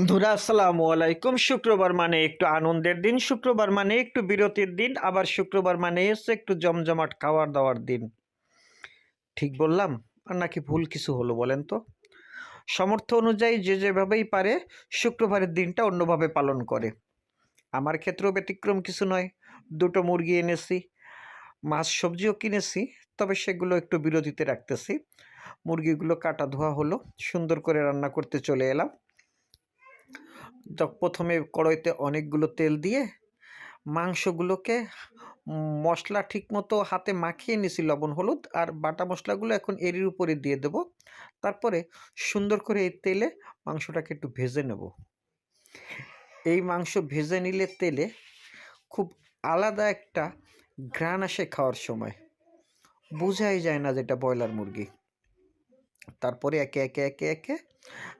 বন্ধুরা, আসসালামু আলাইকুম। শুক্রবার মানে একটু আনন্দের দিন, শুক্রবার মানে একটু বিরতির দিন, আবার শুক্রবার মানে এসে একটু জমজমাট খাওয়ার দাওয়ার দিন। ঠিক বললাম? আর নাকি ভুল কিছু হলো বলেন তো? সমর্থ অনুযায়ী যে যেভাবেই পারে, শুক্রবারের দিনটা অন্যভাবে পালন করে। আমার ক্ষেত্রেও ব্যতিক্রম কিছু নয়। দুটো মুরগি এনেছি, মাছ সবজিও কিনেছি, তবে সেগুলো একটু বিরতিতে রাখতেছি। মুরগিগুলো কাটা ধোয়া হলো, সুন্দর করে রান্না করতে চলে এলাম। প্রথমে কড়াইতে অনেকগুলো তেল দিয়ে মাংসগুলোকে মশলা ঠিকমতো হাতে মাখিয়ে নিছি লবণ, হলুদ আর বাটা মশলাগুলো এখন এরির উপরে দিয়ে দেব। তারপরে সুন্দর করে এই তেলে মাংসটাকে একটু ভেজে নেব। এই মাংস ভেজে নিলে তেলে খুব আলাদা একটা ঘ্রাণ আসে খাওয়ার সময়। বোঝাই যায় না যেটা ব্রয়লার মুরগি। তারপরে একে একে একে একে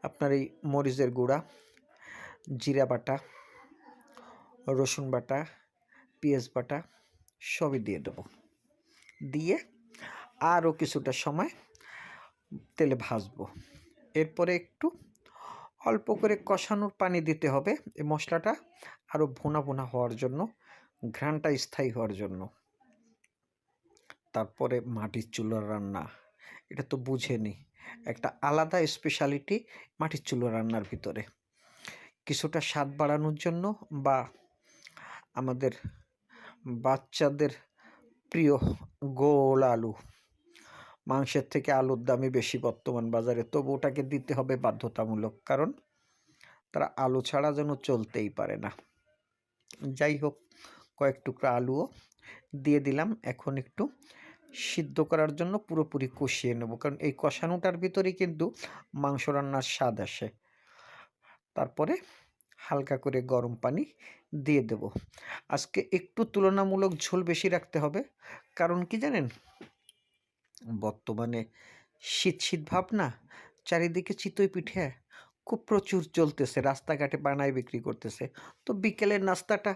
আপনার এই মরিচের গুঁড়া জিরা বাটা, রসুন বাটা, পেঁয়াজ বাটা, সবই দিয়ে দেবো। দিয়ে আরও কিছুটা সময় তেলে ভাজবো। এরপরে একটু অল্প করে কষানোর পানি দিতে হবে। এই মশলাটা আরও ভুনা ভুনা হওয়ার জন্য, ঘ্রাণটা স্থায়ী হওয়ার জন্য। তারপরে মাটির চুলোর রান্না, এটা তো বুঝেনি। একটা আলাদা স্পেশালিটি মাটির চুলো রান্নার ভিতরে। কিছুটা স্বাদ বাড়ানোর জন্য বা আমাদের বাচ্চাদের প্রিয় গোল আলু। মাংসের থেকে আলুর দামই বেশি বর্তমান বাজারে, তবু ওটাকে দিতে হবে বাধ্যতামূলক, কারণ তারা আলু ছাড়া যেন চলতেই পারে না। যাই হোক, কয়েক টুকরা আলুও দিয়ে দিলাম। এখন একটু সিদ্ধ করার জন্য পুরোপুরি কষিয়ে নেব, কারণ এই কষানোটার ভিতরেই কিন্তু মাংস রান্নার স্বাদ আসে। তারপরে হালকা করে গরম পানি দিয়ে দেব। আজকে একটু তুলনামূলক ঝোল বেশি রাখতে হবে। কারণ কি জানেন? বর্তমানে শীত শীত ভাব না, চারিদিকে চিতই পিঠে, খুব প্রচুর চলতেছে, রাস্তাঘাটে বানায় বিক্রি করতেছে। তো বিকেলের নাস্তাটা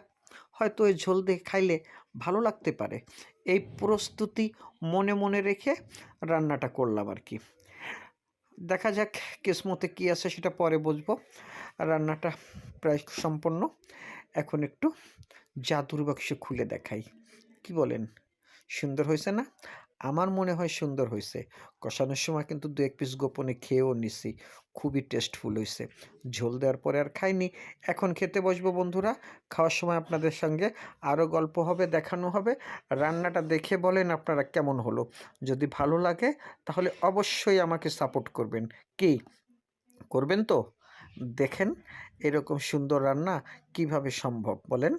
হয়তো ওই ঝোল দিয়ে খাইলে ভালো লাগতে পারে। এই প্রস্তুতি মনে মনে রেখে রান্নাটা করলাম আর কি। দেখা যাক কিসমতে কী আছে, সেটা পরে বুঝব। রান্নাটা প্রায় সম্পন্ন এখন একটু জাদুর বাক্স খুলে দেখাই। কি বলেন? সুন্দর হয়েছে না? আমার মনে হয় সুন্দর হয়েছে কষানোর সময় কিন্তু দু এক পিস গোপনে খেয়েও নিছি। খুবই টেস্টফুল হয়েছে ঝোল দেওয়ার পরে আর খাইনি। এখন খেতে বসবো বন্ধুরা। খাওয়ার সময় আপনাদের সঙ্গে আরও গল্প হবে, দেখানো হবে। রান্নাটা দেখে বলেন আপনারা কেমন হলো। যদি ভালো লাগে তাহলে অবশ্যই আমাকে সাপোর্ট করবেন। কি? করবেন তো? দেখেন এরকম সুন্দর রান্না কীভাবে সম্ভব বলেন।